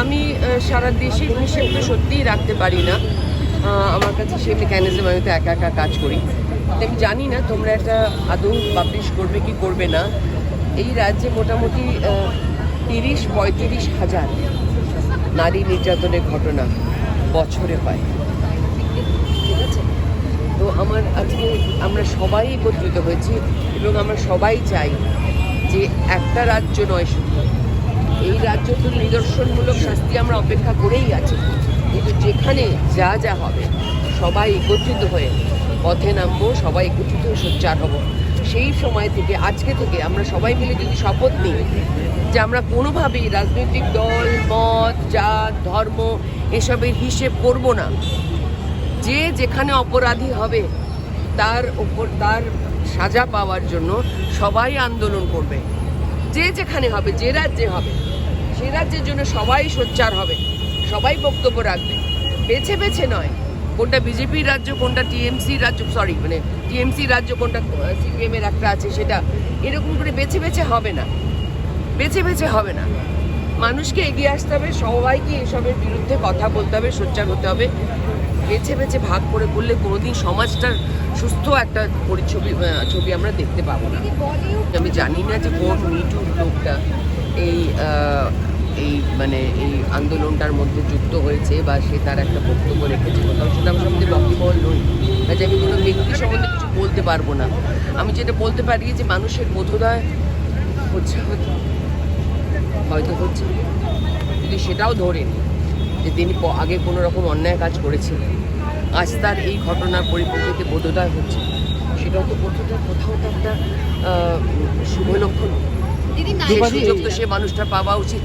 আমি সারা দেশের হিসেব তো সত্যিই রাখতে পারি না। আমার কাছে সেই মেকানিজম আমি তো একা একা কাজ করি। আমি জানি না তোমরা এটা আদৌ পাবলিশ করবে কি করবে না। এই রাজ্যে মোটামুটি তিরিশ, পঁয়ত্রিশ হাজার নারী নির্যাতনের ঘটনা বছরে হয়। ঠিক আছে? তো আমার আজকে আমরা সবাই একত্রিত হয়েছি এবং আমরা সবাই চাই যে একটা রাজ্য নয় শুধু। এই রাজ্য তো নিদর্শনমূলক শাস্তি আমরা অপেক্ষা করেই আছি। কিন্তু যেখানে যা যা হবে, সবাই একত্রিত হয়ে পথে নামবো, সবাই একত্রিত হয়ে সোচ্চার হব। সেই সময় থেকে, আজকে থেকে আমরা সবাই মিলে যদি শপথ নিই যে আমরা কোনোভাবেই রাজনৈতিক দল, মত, জাত, ধর্ম এসবের হিসেব করব না যে যেখানে অপরাধী হবে, তার ওপর, তার সাজা পাওয়ার জন্য সবাই আন্দোলন করবে। যে যেখানে হবে, যে রাজ্যে হবে, সে রাজ্যের জন্য সবাই সোচ্চার হবে, সবাই বক্তব্য রাখবে। বেছে বেছে নয়, কোনটা বিজেপির রাজ্য, কোনটা টিএমসি রাজ্য সরি মানে টিএমসি রাজ্য, কোনটা সিপিএম এর একটা আছে, সেটা এরকম করে বেছে বেছে হবে না। বেছে বেছে হবে না। মানুষকে এগিয়ে আসতে হবে, সবাইকে এসবের বিরুদ্ধে কথা বলতে হবে, সোচ্চার হতে হবে। বেছে বেছে ভাগ করে করলে কোনোদিন সমাজটার সুস্থ একটা পরিছবি ছবি আমরা দেখতে পাবো না। আমি জানি না যে কোন মিটু লোকটা এই এই মানে এই আন্দোলনটার মধ্যে যুক্ত হয়েছে বা সে তার একটা বক্তব্য রেখেছে। কোথাও সেটা আমার সম্বন্ধে বকিবহল নই। কাজে আমি কোনো ব্যক্তি সম্বন্ধে কিছু বলতে পারব না। আমি যেটা বলতে পারি যে মানুষের বোধোদয় হচ্ছে হয়তো হয়তো হচ্ছে। যদি সেটাও ধরেন যে তিনি আগে কোনো রকম অন্যায় কাজ করেছিলেন। আজ তার এই ঘটনার পরিপ্রেক্ষিতে বোধোদয় হচ্ছে। সেটাও তো কোথাও কোথাও তো একটা শুভ লক্ষণ দিদি সুযোগ তো সে মানুষটা পাওয়া উচিত।